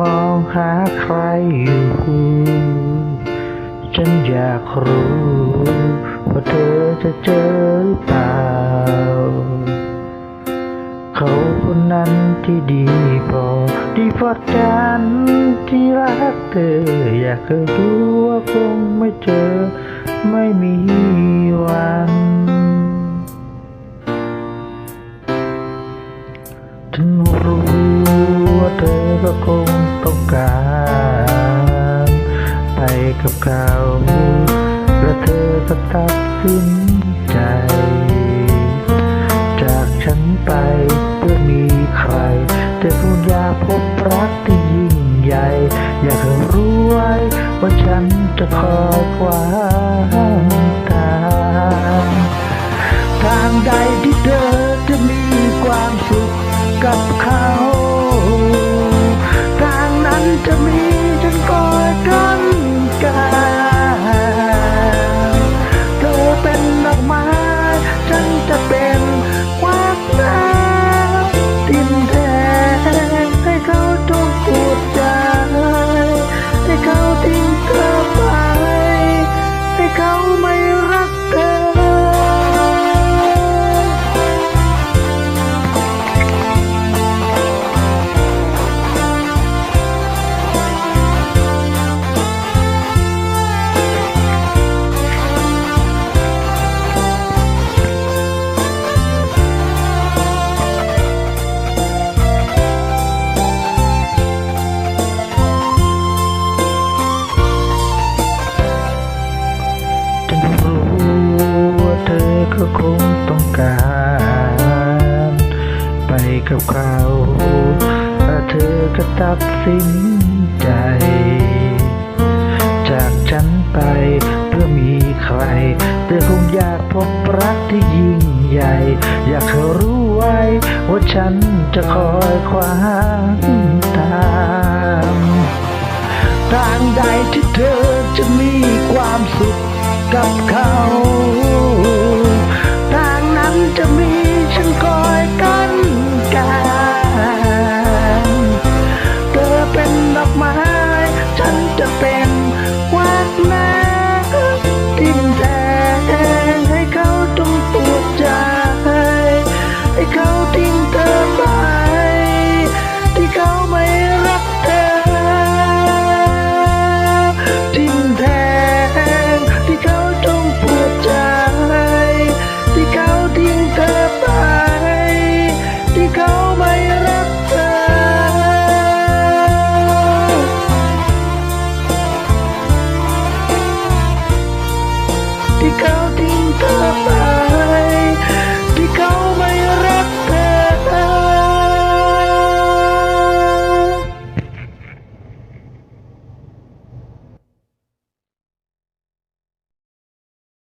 มองหาใครอยู่ ฉันอยากรู้ว่าเธอจะเจอหรือเปล่า เขาคนนั้นที่ดีพอดีพอกันที่รักเธอ อยากจะรู้ว่าคงไม่เจอไม่มีวันฉันรู้ เขาและเธอก็ตัดสินใจ จากฉันไปเพื่อมีใคร แต่คุณอยากพบรักที่ยิ่งใหญ่ อยากให้รู้ไว้ว่าฉันจะคอยขวางทางทางใดที่เธอจะมีความสุขกับเขา กัาแต่เธอก็ตัดสินใจ จากฉันไปเพื่อมีใคร เธอคงอยากพบรักที่ยิ่งใหญ่ อยากเธอรู้ไว้ ว่าฉันจะคอยควาาตามทางใดที่เธอจะมีความสุขกับเขา